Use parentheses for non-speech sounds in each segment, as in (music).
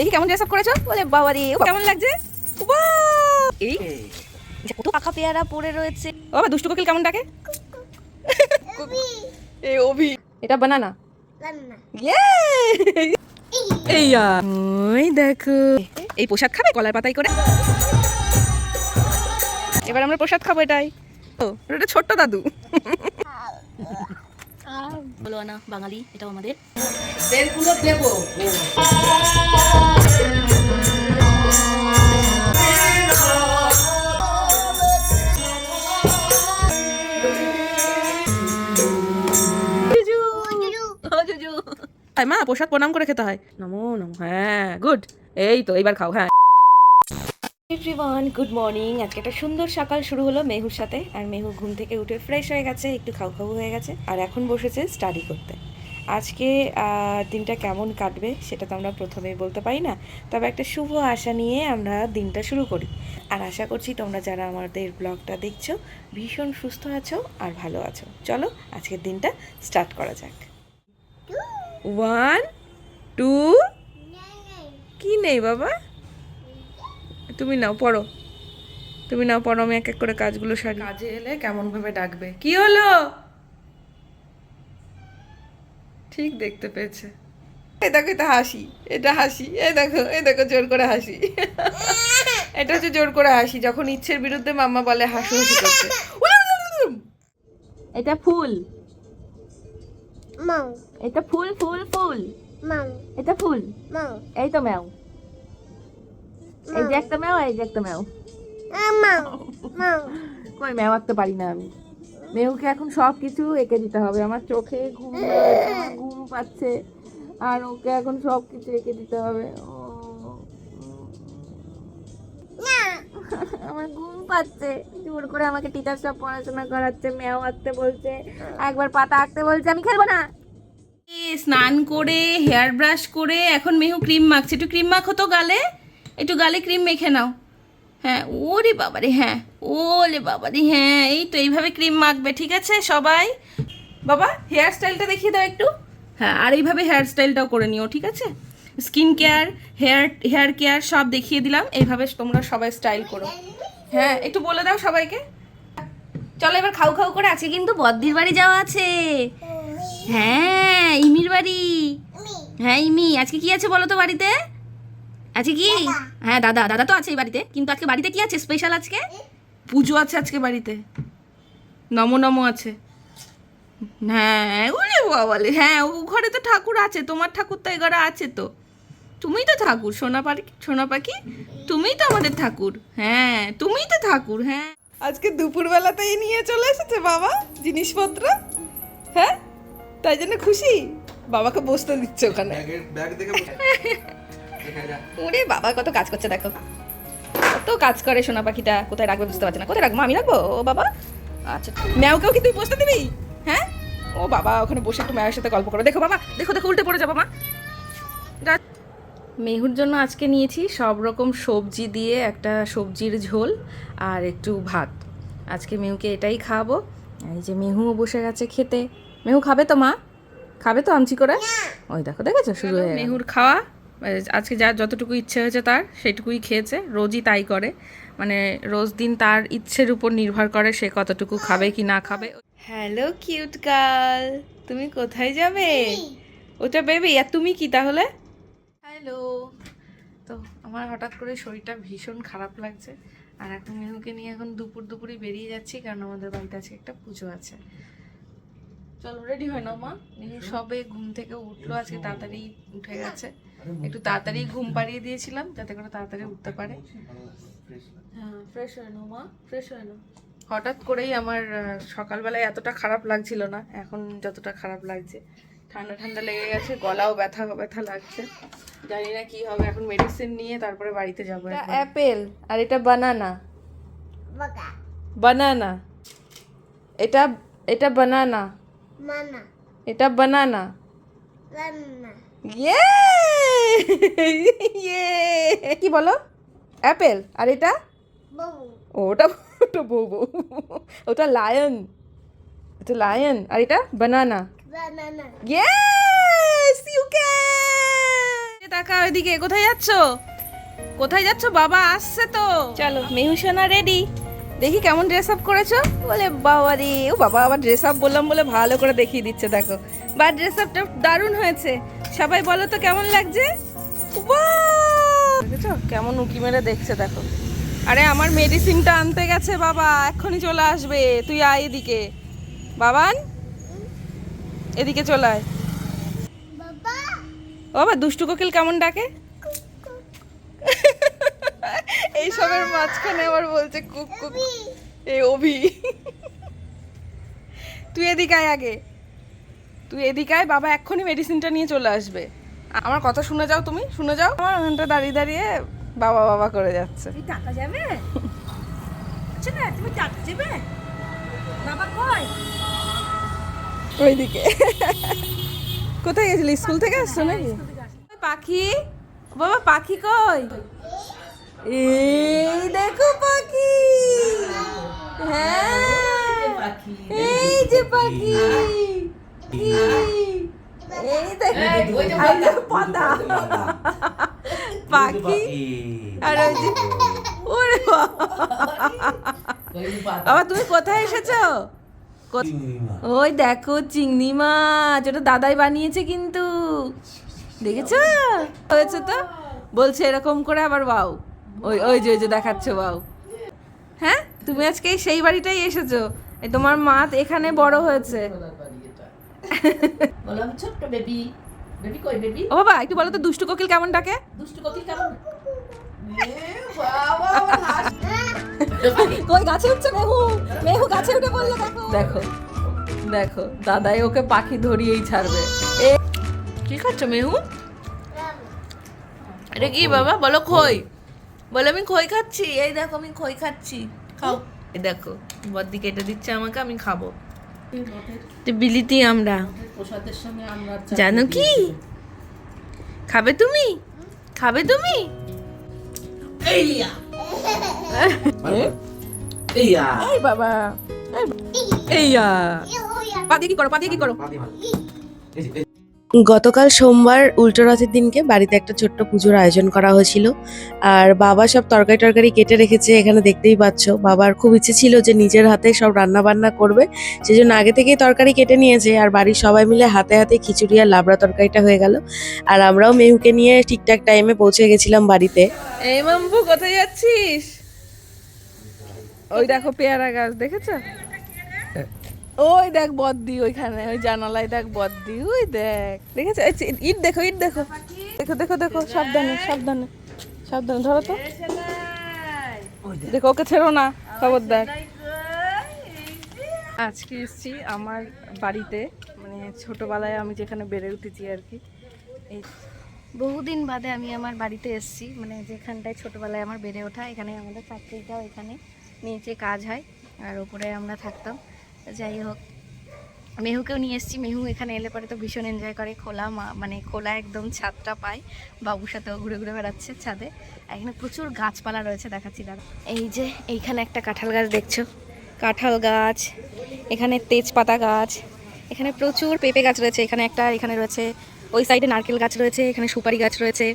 দেখি কেমন dress up করেছ? বলে বাবা রে কেমন লাগছে! এই কত পাখা পেয়ারা পড়ে রয়েছে। ও বাবা দুষ্টু কোকিল কেমন ডাকে? এই অভি। এটা বানানা এই ওই দেখো। এই প্রসাদ খাবে? কলার পাতায় করে। এবার আমরা প্রসাদ খাব এটাই। ও এটা ছোট্ট দাদু। (laughs) বলো না বাঙালি এটাও আমাদের। দেবো। মা প্রসাদ প্রণাম করে খেতে হয়। নমো নমো হ্যাঁ গুড। এই তো এইবার খাও হ্যাঁ। এভরিওয়ান গুড মর্নিং আজকে একটা সুন্দর সকাল শুরু হলো মেহুর সাথে আর মেহু ঘুম থেকে উঠে ফ্রেশ হয়ে গেছে একটু খাও খাও হয়ে গেছে আর এখন বসেছে স্টাডি করতে। আজকে দিনটা কেমন কাটবে সেটা তো আমরা প্রথমেই বলতে পারি না তবে একটা শুভ আশা নিয়ে আমরা দিনটা শুরু করি। আর আশা করছি তোমরা যারা আমাদের ব্লগটা দেখছ ভীষণ সুস্থ আছো আর ভালো আছো। চলো আজকের দিনটা স্টার্ট করা যাক। ওয়ান টু কি নেই বাবা? তুমি নাও পড়ো। তুমি নাও পড়ো আমি এক এক করে কাজগুলো সারি। কাজে এলে কেমন ভাবে ডাকবে? কি হলো? ঠিক দেখতে পেয়েছে। এই দেখো এটা হাসি এটা হাসি এই দেখো এই দেখো জোর করে হাসি। এটা হচ্ছে জোর করে হাসি যখন ইচ্ছের বিরুদ্ধে মাম্মা বলে হাসু হাসি করছে। এটা ফুল। এটা ফুল ফুল ফুল। এটা ফুল. এই তো ম্যাও এই যে একটা ম্যাও এই যে একটা ম্যাও. কই ম্যাও আঁকতে পারি না আমি। মেহুকে এখন সব কিছু এঁকে দিতে হবে। আমার চোখে ঘুম ঘুম পাচ্ছে। আর ওকে এখন সব কিছু এঁকে দিতে হবে। ও, আমার ঘুম পাচ্ছে। জোর করে আমাকে টিচার সব পড়াশোনা করাচ্ছে ম্যাও আঁকতে বলছে। একবার পাতা আঁকতে বলছে আমি খেলব না। স্নান করে হেয়ার ব্রাশ করে এখন মেহু ক্রিম মাখছে। একটু ক্রিম মাখো তো গালে। একটু গালে ক্রিম মেখে নাও। হ্যাঁ ওরে বাবারে হ্যাঁ ওলে বাবারে হ্যাঁ এই তো এইভাবে ক্রিম মাখবে, ঠিক আছে সবাই? বাবা হেয়ার স্টাইলটা দেখিয়ে দাও একটু। হ্যাঁ আর এইভাবে হেয়ার স্টাইলটাও করে নিও, ঠিক আছে? Skin care hair hair care সব দেখিয়ে দিলাম, এইভাবে তোমরা সবাই স্টাইল করো। হ্যাঁ একটু বলে দাও সবাইকে। চলো এবার খাও খাও করে, আজকে কিন্তু বদ্দির বাড়ি যাওয়া আছে। হ্যাঁ ইমির বাড়ি। হ্যাঁ ইমি, আজকে কি আছে বলো তো বাড়িতে? আজকে কি? হ্যাঁ দাদা দাদা তো আছে এই বাড়িতে। কিন্তু আজকে বাড়িতে কি আছে? স্পেশাল আজকে? পুজো আছে আজকে বাড়িতে। নম নম আছে। হ্যাঁ ওরে বাবালে হ্যাঁ ও ঘরে তো ঠাকুর আছে। তোমার ঠাকুর তো এ ঘরে আছে তো। তুমিই তো ঠাকুর। সোনা পাখি সোনা পাখি তুমিই তো আমাদের ঠাকুর। হ্যাঁ তুমিই তো ঠাকুর। হ্যাঁ। আজকে দুপুরবেলাতেই নিয়ে চলে এসেছে বাবা জিনিসপত্র। হ্যাঁ তাই জন্য খুশি। বাবাকে বসতে দিচ্ছে ওখানে। ব্যাগ দেখে। (laughs) ওরে বাবা কত কাজ করছে দেখো। কত কাজ করে সোনা পাখিটা। কোথায় রাখবে বুঝতে পারছে না। কোথায় রাখব? আমি রাখব? ও বাবা। আচ্ছা ম্যাওকেও কি তুই বসতে দিবি? হ্যাঁ? ও বাবা ওখানে বসে একটু ম্যাওয়ের সাথে গল্প করো। দেখো বাবা দেখো দেখো উল্টে পড়ে যাব মা। যা- মেহুর জন্য আজকে নিয়েছি সব রকম সবজি দিয়ে একটা সবজির ঝোল আর একটু ভাত। আজকে মেহুকে এটাই খাওয়াবো। এই যে মেহুও বসে গেছে খেতে। মেহু খাবে তো মা? খাবে তো আমচি করে? ওই দেখো দেখেছ? শুরু হয়ে মেহুর খাওয়া আজকে যার যতটুকু ইচ্ছে হয়েছে তার সেটুকুই খেয়েছে রোজই তাই করে। মানে রোজ দিন তার ইচ্ছের উপর নির্ভর করে সে কতটুকু খাবে কি না খাবে। হ্যালো কিউট গার্ল তুমি কোথায় যাবে? ওটা বেবি আর তুমি কি তাহলে? হ্যালো তো আমার হঠাৎ করে শরীরটা ভীষণ খারাপ লাগছে। আর এখন মেহুকে নিয়ে এখন দুপুর দুপুরই বেরিয়ে যাচ্ছি কারণ আমাদের বাড়িতে আজকে একটা পুজো আছে। চলো রেডি হয় না মা? সবে ঘুম থেকে উঠল আজকে তাড়াতাড়ি উঠে গেছে। একটু তাড়াতাড়ি ঘুম পাড়িয়ে দিয়েছিলাম যাতে করে তাড়াতাড়ি উঠতে পারে। হ্যাঁ ফ্রেশ হয়ে নাও মা ফ্রেশ হয়ে নাও। হঠাৎ করেই আমার সকালবেলায় এতটা খারাপ লাগছিল না এখন যতটা খারাপ লাগছে। ঠান্ডা ঠান্ডা লেগে গেছে গলাও ব্যথা ব্যথা লাগছে। জানি না কি হবে এখন মেডিসিন নিয়ে তারপরে বাড়িতে যাব অ্যাপেল আর এটা বানানা বানানা এটা এটা বানানা. এটা বানানা. ইয়ে ইয়ে (laughs) কি বলো? অ্যাপেল আর এটা? ওটা (laughs) ওটা বউ বউ। ওটা লায়ন এটা লায়ন আর এটা? বানানা. ইয়েস ইউ ক্যান এদিকে কোথায় যাচ্ছ? কোথায় যাচ্ছ? বাবা আসছে তো। চলো মেহুসোনা রেডি দেখি কেমন ড্রেস আপ করেছ? বলে বাবা রে ও বাবা আবার ড্রেস আপ বললাম বলে ভালো করে দেখিয়ে দিচ্ছে দেখো। বা ড্রেস আপটা দারুণ হয়েছে। সবাই বলো তো কেমন লাগছে? দেখেছ? কেমন উকি মেরে দেখছে দেখো। আরে আমার মেডিসিনটা আনতে গেছে বাবা। এক্ষুনি চলে আসবে। তুই আয় এদিকে। বাবান? এদিকে চলে আয়। ও বাবা দুষ্টু কোকিল কেমন ডাকে? এইসবের মাঝখানে আবার বলছে কুক কুক। এ অভি। তুই এদিকে আয় আগে। তুই এদিকে আয় বাবা এক্ষুনি মেডিসিনটা নিয়ে চলে আসবে। আমার কথা শুনে যাও তুমি শুনে যাও। আমার ওখানটা দাঁড়িয়ে দাঁড়িয়ে বাবা বাবা করে যাচ্ছে। টাকা যাবে? আচ্ছা না তুমি টাকা যাবে বাবা কই? ওইদিকে। কোথায় গেছিলি? স্কুল থেকে আসছো নাকি? পাখি? বাবা পাখি কই? এই দেখো পাখি। হ্যাঁ এই যে পাখি। বাবা। তুমি কোথায় এসেছ? ওই দেখো চিংড়ি মাছ, ওটা দাদাই বানিয়েছে কিন্তু। দেখেছ? হয়েছে তো? বলছে এরকম করে আবার বাউ ওই ওই যে ওই যে দেখাচ্ছে বাউ হ্যাঁ? তুমি আজকে সেই বাড়িটাই এসেছ? তোমার মা এখানে বড় হয়েছে। (laughs) বললাম ছোট্ট বেবি বেবি কই বেবি ও বাবা একটু বলো তো দুষ্টু কোকিল কেমন ডাকে? দুষ্টু কোকিল কেমন? এ বাবা আমার হাসি। কই গাছে উঠছে মেহু? মেহু গাছে উঠে বলল দেখো। দেখো দেখো দাদাই ওকে পাখি ধরিয়েই ছাড়বে। এ কি খাচ্ছ মেহু? এটা কি বাবা? বলো খই। বলো আমি খই খাচ্ছি। এই দেখো আমি খই খাচ্ছি। খাও। এই দেখো বদ্দি কেটে দিচ্ছে আমাকে আমি খাব। বিলিতি আমরা। প্রসাদের সঙ্গে আমরা চা জানো কি? খাবে তুমি? খাবে তুমি? এইয়া। এইয়া। এই বাবা। এইয়া। পা দিয়ে কি করো পা দিয়ে কি করো? গতকাল সোমবার উল্টো রথের দিনকে বাড়িতে একটা ছোট্ট পুজোর আয়োজন করা হয়েছিল। আর বাবা সব তরকারি টরকারি কেটে রেখেছে, এখানে দেখতেই পাচ্ছ। বাবার খুব ইচ্ছে ছিল যে নিজের হাতে সব রান্না বান্না করবে সেই জন্য আগে থেকেই তরকারি কেটে নিয়েছে। আর বাড়ির সবাই মিলে হাতে হাতে খিচুড়ি আর লাবড়া তরকারিটা হয়ে গেল। আর আমরাও মেহুকে নিয়ে ঠিকঠাক টাইমে পৌঁছে গেছিলাম বাড়িতে। এই মাম্পু কোথায় যাচ্ছিস? ওই দেখো পেয়ারা গাছ, দেখেছ? ওই দেখ বদ্দি ওইখানে, ওই জানালায় দেখ বদ্দি, ওই দেখ। দেখেছে? ইট দেখো ইট দেখো। দেখো দেখো দেখো, সাবধানে সাবধানে সাবধানে, ধরো তো। দেখো, ওকে ছেড়ো না খবরদার আজকে এসেছি আমার বাড়িতে মানে ছোটবেলায় আমি যেখানে বেড়ে উঠেছি আর কি। এই বহুদিন বাদে আমি আমার বাড়িতে এসেছি মানে যেখানটায় ছোটোবেলায় আমার বেড়ে ওঠা, এখানে আমাদের ফ্যাক্টরিটাও এখানে নিচে কাজ হয়, আর ওপরে আমরা থাকতাম। যাই হোক। মেহুকেও নিয়ে এসেছি। মেহু এখানে এলে পরে তো ভীষণ এনজয় করে। খোলা মানে খোলা একদম ছাদটা পায়। বাবুর সাথেও ঘুরে ঘুরে বেড়াচ্ছে ছাদে। এখানে প্রচুর গাছপালা রয়েছে দেখাচ্ছি দাদা। এই যে এইখানে একটা কাঁঠাল গাছ দেখছ? কাঁঠাল গাছ, এখানে তেজপাতা গাছ, এখানে প্রচুর পেঁপে গাছ রয়েছে। এখানে একটা, এখানে রয়েছে, ওই সাইডে নারকেল গাছ রয়েছে, এখানে সুপারি গাছ রয়েছে,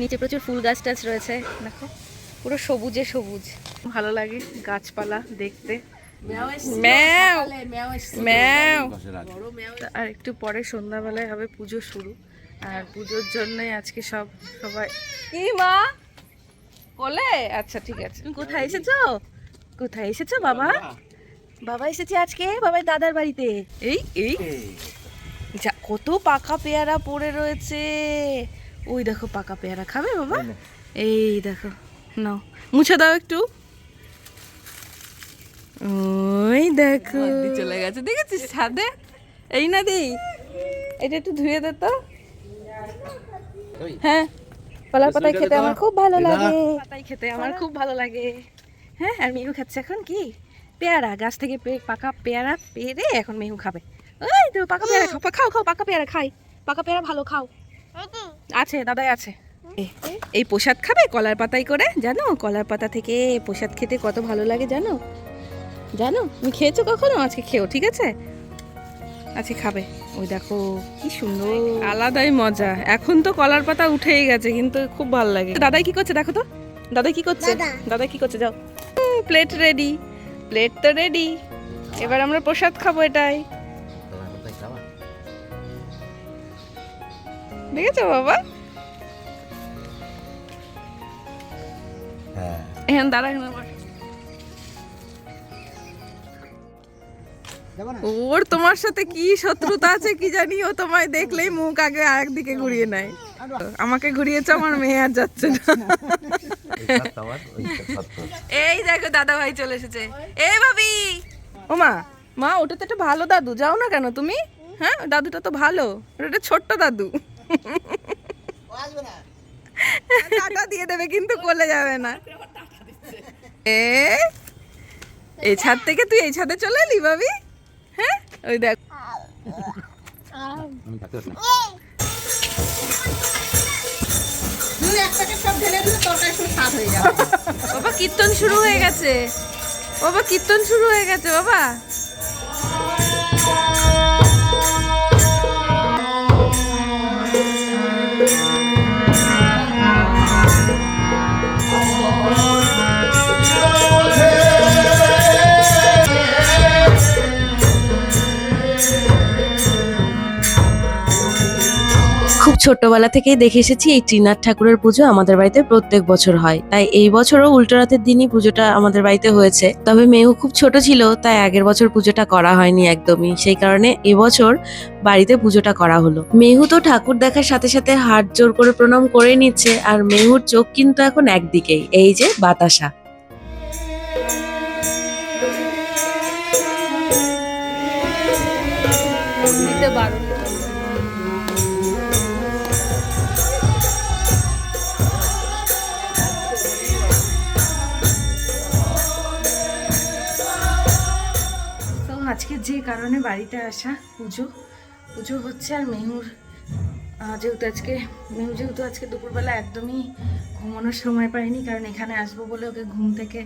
নিচে প্রচুর ফুল গাছ টাছ রয়েছে। দেখো, পুরো সবুজে সবুজ। ভালো লাগে গাছপালা দেখতে। ম্যাও ম্যাও আর একটু পরে সন্ধ্যাবেলায় হবে পুজো শুরু। আর পুজোর জন্যই আজকে সব সবাই কি মা? কোলে? আচ্ছা ঠিক আছে। তুমি কোথায় এসেছ? কোথায় এসেছ বাবা? বাবা। এসেছে আজকে বাবার দাদার বাড়িতে। এই এই। যা কত পাকা পেয়ারা পড়ে রয়েছে। ওই দেখো পাকা পেয়ারা খাবে বাবা? এই দেখো নাও। মুছে দাও একটু। ওই দেখো। চলে গেছে দেখেছিস ছাদে? এই না দি এটা একটু ধুয়ে দে তো। হ্যাঁ কলার পাতায় খেতে আমার খুব ভালো লাগে। পাতায় খেতে আমার খুব ভালো লাগে। হ্যাঁ আর মেহু খাচ্ছে এখন কি? পেয়ারা গাছ থেকে পে- পাকা পেয়ারা পেরে এখন মেহু খাবে। ওই তো পাকা পেয়ারা খাও খাও খাও পাকা পেয়ারা খাই। পাকা পেয়ারা ভালো খাও। আছে দাদাই আছে। এই প্রসাদ খাবে কলার পাতায় করে? জানো কলার পাতা থেকে প্রসাদ খেতে কত ভালো লাগে জানো? জানো তুমি খেয়েছো কখনো? আজকে খেও ঠিক আছে? আজকে খাবে। ওই দেখো কি সুন্দর। আলাদাই মজা। এখন তো কলার পাতা উঠেই গেছে কিন্তু খুব ভালো লাগে। দাদাই কি করছে? দেখো তো। দাদাই কি করছে? দাদা। দাদাই কি করছে? যাও। প্লেট রেডি প্লেট তো রেডি এবার আমরা প্রসাদ খাব এটাই। দেখেছ বাবা? হ্যাঁ। এখন দাঁড়া ওর তোমার সাথে কি শত্রুতা আছে কি জানি, ও তোমায় দেখলেই মুখ আগে আরেকদিকে ঘুরিয়ে নেয়। আমাকে ঘুরিয়েছে, আমার মেয়ে আর যাচ্ছে না। এই দেখো দাদা ভাই চলে এসেছে। এই ভাবি! ও মা মা ওটা তো একটা ভালো দাদু, যাও না কেন তুমি? হ্যাঁ দাদুটা তো ভালো, ওটা ছোট্ট দাদু। টাটা দিয়ে দেবে, কিন্তু কোলে যাবে না। এ, এই ছাদ থেকে তুই এই ছাদে চলে এলি ভাবি? হ্যাঁ? ওই দেখ। বাবা কীর্তন শুরু হয়ে গেছে। বাবা কীর্তন শুরু হয়ে গেছে বাবা। ছোট্টবেলা থেকেই দেখে এসেছি এই ত্রিনাথ ঠাকুরের পুজো আমাদের বাড়িতে প্রত্যেক বছর হয়। তাই এই বছরও উল্টো রাতের দিনই পুজোটা আমাদের বাড়িতে হয়েছে। তবে মেহু খুব ছোট ছিল, তাই আগের বছর পুজোটা করা হয়নি একদমই। সেই কারণে এবছর বাড়িতে পুজোটা করা হলো। মেহু তো ঠাকুর দেখার সাথে সাথে হাত জোর করে প্রণাম করে নিচ্ছে, আর মেহুর চোখ কিন্তু এখন একদিকেই, এই যে বাতাসা। কারণে বাড়িতে আসা পুজো। পুজো হচ্ছে আর মেহুর যেহেতু আজকে মেহু যেহেতু আজকে দুপুরবেলা একদমই ঘুমানোর সময় পাইনি কারণ এখানে আসব বলে ওকে ঘুম থেকে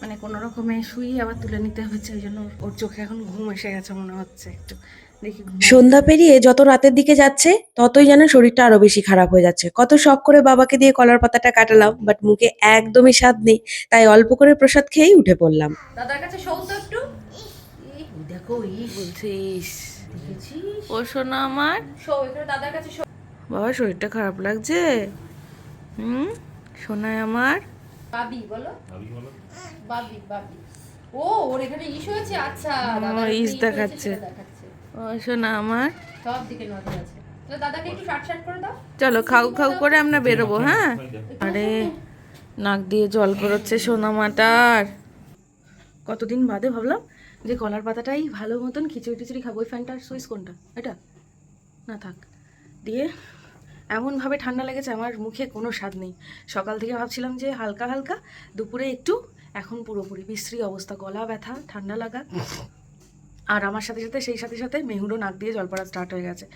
মানে কোনো রকমে শুই আবার তুলে নিতে হচ্ছে ওই জন্য ওর- চোখে এখন ঘুম এসে গেছে মনে হচ্ছে একটু। দেখি সন্ধ্যা পেরিয়ে যত রাতের দিকে যাচ্ছে ততই যেন শরীরটা আরও বেশি খারাপ হয়ে যাচ্ছে। কত শখ করে বাবাকে দিয়ে কলার পাতাটা কাটালাম বাট মুখে একদমই স্বাদ নেই তাই অল্প করে প্রসাদ খেয়েই উঠে পড়লাম। দাদার কাছে তো একটু? বলছিস ও শোনা আমার দাদার কাছে বাবা শরীরটা খারাপ লাগছে? হুম? শোনায় আমার। বাবি বলো। বাবি বাবি ও ওর এখানে ইস হয়েছে? আচ্ছা ইস দেখাচ্ছে। ও শোনা আমার। সব দিকে নজর আছে। দাদাকে একটু শার্ট শার্ট করে দাও। চলো খাও খাও করে আমরা বেরোবো হ্যাঁ? আরে নাক দিয়ে জল বেরোচ্ছে সোনা মাটার। কতদিন বাদে ভাবলাম যে কলার পাতাটাই ভালো মতন খিচুড়ি টিচুড়ি খাব। ওই ফ্যানটার সুইচ কোনটা? এটা? না, থাক। দিয়ে এমনভাবে ঠান্ডা লেগেছে, আমার মুখে কোনো স্বাদ নেই। সকাল থেকে ভাবছিলাম যে হালকা হালকা, দুপুরে একটু, এখন পুরোপুরি বিশ্রী অবস্থা, গলা ব্যথা, ঠান্ডা লাগা। আর আমার সাথে সাথে, সেই সাথে সাথে মেহুরও নাক দিয়ে জল পড়া স্টার্ট হয়ে গেছে।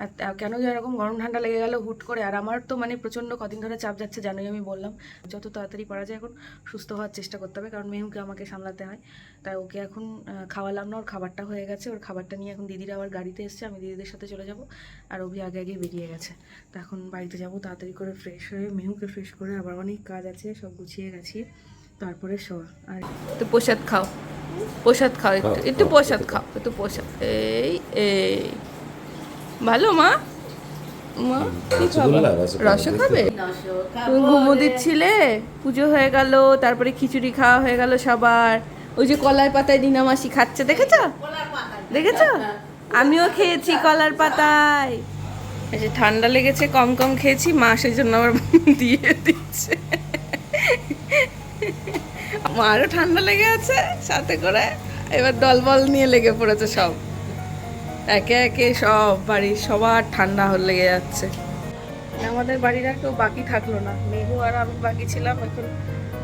আর কেন যে এরকম গরম ঠান্ডা লেগে গেল হুট করে। আর আমার তো মানে প্রচণ্ড কদিন ধরে চাপ যাচ্ছে জানোই আমি বললাম। যত তাড়াতাড়ি পারা যায় এখন সুস্থ হওয়ার চেষ্টা করতে হবে কারণ মেহুকে আমাকে সামলাতে হয়। তাই ওকে এখন খাওয়ালাম না ওর খাবারটা হয়ে গেছে। ওর খাবারটা নিয়ে এখন দিদিরা আবার গাড়িতে এসছে আমি দিদিদের সাথে চলে যাব। আর অভি আগে আগে বেরিয়ে গেছে। তো এখন বাড়িতে যাব তাড়াতাড়ি করে ফ্রেশ হয়ে মেহুকে ফ্রেশ করে আবার অনেক কাজ আছে সব গুছিয়ে গেছি। তারপরে শোয়া। আর তো প্রসাদ খাও। প্রসাদ খাও একটু একটু প্রসাদ খাও। একটু প্রসাদ। এই এই। ভালো মা? মা কি খাবে? রস খাবে তুমি ঘুমো দিচ্ছিলে পুজো হয়ে গেল তারপরে খিচুড়ি খাওয়া হয়ে গেল সবার। ওই যে কলার পাতায় দিনা মাসি খাচ্ছে দেখেছ? দেখেছ? আমিও খেয়েছি কলার পাতায়। যে ঠান্ডা লেগেছে কম কম খেয়েছি মা সেই জন্য আবার (laughs) দিয়ে দিচ্ছে। মারও ঠান্ডা লেগে আছে সাথে করে এবার দলবল নিয়ে লেগে পড়েছে সব। একে একে সব বাড়ির সবার ঠান্ডা হয়ে লেগে যাচ্ছে। আমাদের বাড়ির আর কেউ বাকি থাকল না। মেঘু আর আমি বাকি ছিলাম, এখন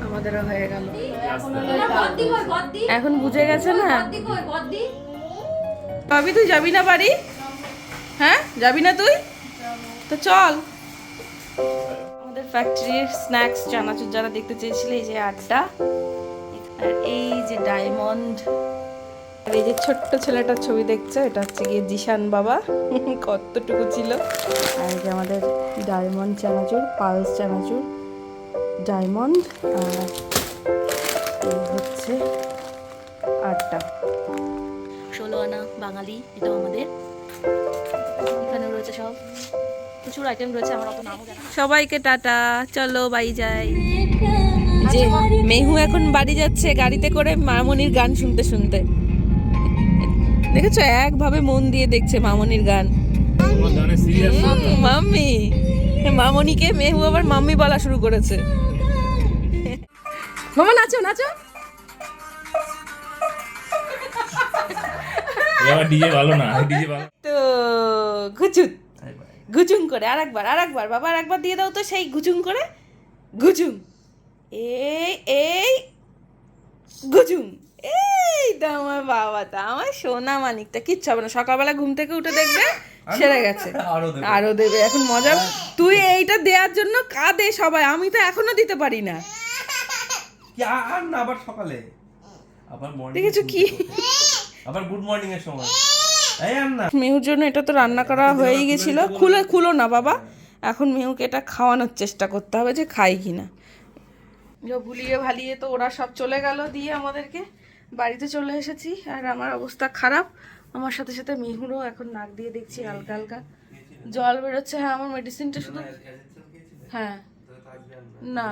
আমাদেরও হয়ে গেল। এখন বুঝে গেছে না? ভাবি, তুই যাবি না বাড়ি? হ্যাঁ? যাবি না তুই? তো চল। আমাদের ফ্যাক্টরির স্ন্যাক্স চানাচুর যারা দেখতে চেয়েছিলে, এই যে আড্ডা, আর এই যে ডায়মন্ড আর এই যে ছোট্ট ছেলেটার ছবি দেখছ এটা হচ্ছে গিয়ে জিশান বাবা। (laughs) কতটুকু ছিল। আর এই যে আমাদের ডায়মন্ড চানাচুর পালস চানাচুর ডায়মন্ড আর হচ্ছে আটটা। ষোলো আনা বাঙালি এটাও আমাদের। এখানে রয়েছে সব। প্রচুর আইটেম রয়েছে আমার অত নামও জানা সবাইকে টাটা চলো বাড়ি যাই। যে মেহু এখন বাড়ি যাচ্ছে গাড়িতে করে মামনির গান শুনতে শুনতে। দেখেছ? একভাবে মন দিয়ে দেখছে মামনির গান। মাম্মি। মামনিকে মেহু আবার মাম্মি বলা শুরু করেছে। মামা নাচো নাচো। ডিজে ভালো না ডিজে ভালো। তো ঘুচুন ঘুচুং করে আর একবার আর একবার বাবা আর একবার দিয়ে দাও তো সেই ঘুচুং করে। ঘুচুং এই এই ঘুচুং এই তো আমার বাবা তা আমার সোনা মানিকটা কিচ্ছু হবে না। সকালবেলা ঘুম থেকে উঠে দেখবে সেরে গেছে। আরও দেবে। এখন মজা তুই এইটা দেওয়ার জন্য কাঁদে সবাই। আমি তো এখনও দিতে পারি না। কি আর না আবার সকালে। আবার মর্নিং দেখেছ কি? আবার গুড মর্নিং এর সময়। এই আর না। মেহুর জন্য এটা তো রান্না করা হয়েই গেছিল। খুলে খুলো না বাবা। এখন মেহুকে এটা খাওয়ানোর চেষ্টা করতে হবে যে খাই কি না যা ভুলিয়ে ভালিয়ে তো ওরা সব চলে গেল দিয়ে আমাদেরকে। বাড়িতে চলে এসেছি আর আমার অবস্থা খারাপ। আমার সাথে সাথে মিহুরও এখন নাক দিয়ে দেখছি হালকা হালকা। জল বেরোচ্ছে হ্যাঁ আমার মেডিসিনটা শুধু হ্যাঁ। না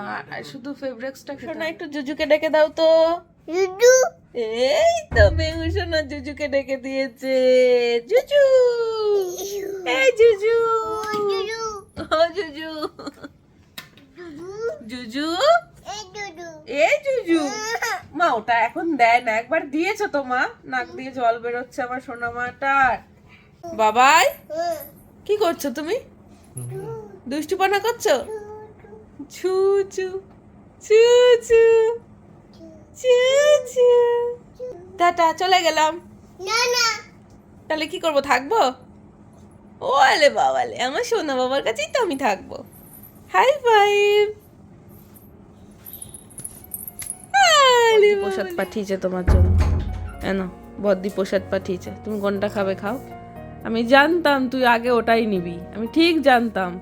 শুধু ফেব্রিক্সটা শোনা একটু জুজুকে ডেকে দাও তো। দুদু এই তো মেহু সোনা জুজুকে ডেকে দিয়েছে। জুজু! এই জুজু! ও জুজু। জুজু। এই জুজু। ওটা এখন দেয় না একবার দিয়েছ তো মা। নাক দিয়ে জল বেরোচ্ছে আমার সোনা মাটার। বাবাই কি করছ তুমি? দুষ্টুপনা করছ? ছু ছু ছু ছু ছু ছু। টাটা চলে গেলাম। না না। তাহলে কি করব থাকব? ও আলে বাবালে আমার সোনা বাবার কাছেই তো আমি থাকব। হাই ফাইভ প্রসাদ পাঠিয়েছে তোমার জন্য। কেন বদ্দি প্রসাদ পাঠিয়েছে। তুমি কোনটা খাবে খাও। আমি জানতাম তুই আগে ওটাই নিবি। আমি ঠিক জানতাম।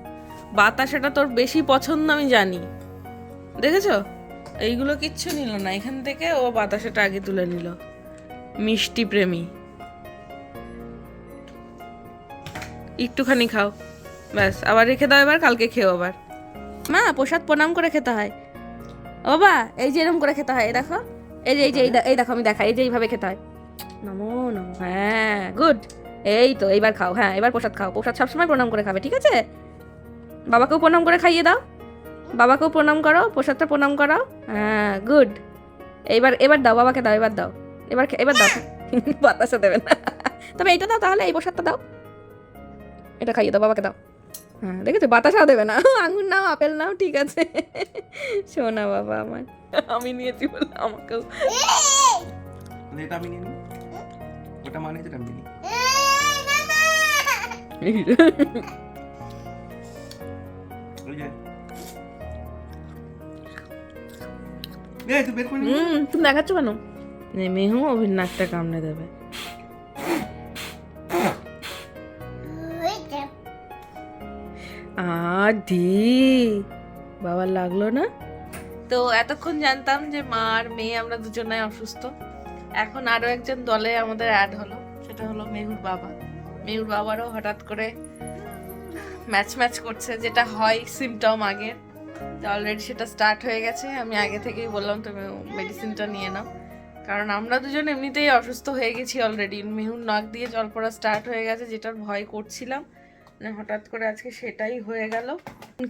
বাতাসাটা তোর বেশি পছন্দ আমি জানি। দেখেছ? এইগুলো কিচ্ছু নিল না। এখান থেকে ও বাতাসাটা আগে তুলে নিল। মিষ্টি প্রেমী। একটুখানি খাও। ব্যাস আবার রেখে দাও এবার কালকে খেও আবার। মা প্রসাদ প্রণাম করে খেতে হয়। বাবা এই যে এরকম করে খেতে হয় এই দেখো। এই যে এই যে এই দেখো আমি দেখাই এই যে এইভাবে খেতে হয়। নমো নমো। হ্যাঁ গুড এই তো এইবার খাও হ্যাঁ এবার প্রসাদ খাও। প্রসাদ সবসময় প্রণাম করে খাবে ঠিক আছে? বাবাকেও প্রণাম করে খাইয়ে দাও। বাবাকেও প্রণাম করো প্রসাদটা প্রণাম করাও। হ্যাঁ গুড এইবার এবার দাও বাবাকে দাও এবার দাও। এবার এবার দাও। বাতাসা দেবে না। তবে এইটা দাও তাহলে এই প্রসাদটা দাও। এটা খাইয়ে দাও বাবাকে দাও। হ্যাঁ দেখেছ? বাতাসাও দেবে না। (laughs) আঙুর নাও আপেল নাও ঠিক আছে। (laughs) শোনা বাবা আমার। আমি নিয়েছি বলে আমাকেও এটা আমি নিয়ে ওটা মানে যেটা আমি নিই (laughs) ওই যে। এই তুই বের করে নি। হুম তুমি দেখাচ্ছ কেন? মেহু অভির নাকটা কামড়ে দেবে। দি বাবার লাগল না? তো এতক্ষণ জানতাম যে মা আর মেয়ে আমরা দুজনে অসুস্থ। এখন আরও একজন দলে আমাদের অ্যাড হলো, সেটা হলো মেহুর বাবা। মেহুর বাবারও হঠাৎ করে ম্যাচ ম্যাচ করছে, যেটা হয় সিমটম আগের অলরেডি সেটা স্টার্ট হয়ে গেছে। আমি আগে থেকেই বললাম, তুমি মেডিসিনটা নিয়ে নাও। কারণ আমরা দুজন এমনিতেই অসুস্থ হয়ে গেছি অলরেডি মেহুর নাক দিয়ে জল পড়া স্টার্ট হয়ে গেছে, যেটার ভয় করছিলাম। মানে হঠাৎ করে আজকে সেটাই হয়ে গেল।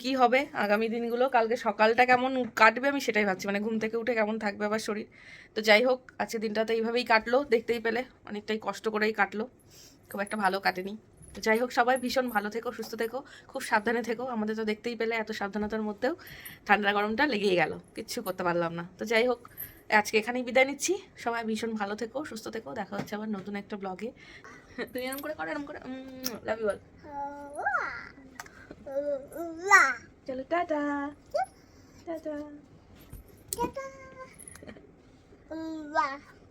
কি হবে? আগামী দিনগুলো, কালকে সকালটা কেমন কাটবে আমি সেটাই ভাবছি। মানে ঘুম থেকে উঠে কেমন থাকবে আবার শরীর? তো যাই হোক, আজকে দিনটা তো এইভাবেই কাটলো, দেখতেই পেলে। অনেকটাই কষ্ট করেই কাটলো। খুব একটা ভালো কাটেনি। তো যাই হোক, সবাই ভীষণ ভালো থেকো, সুস্থ থেকো, খুব সাবধানে থেকো। আমাদের তো দেখতেই পেলে এত সাবধানতার মধ্যেও ঠান্ডা গরমটা লেগেই গেল। কিচ্ছু করতে পারলাম না। তো যাই হোক, আজকে এখানেই বিদায় নিচ্ছি। সবাই ভীষণ ভালো থেকো, সুস্থ থেকো। দেখা হচ্ছে আবার নতুন একটা ব্লগে (laughs) তুই এরকম করে করো এরম করে লাভ ইউ বল চলো টাটা। টাটা। বাহ (laughs) (laughs)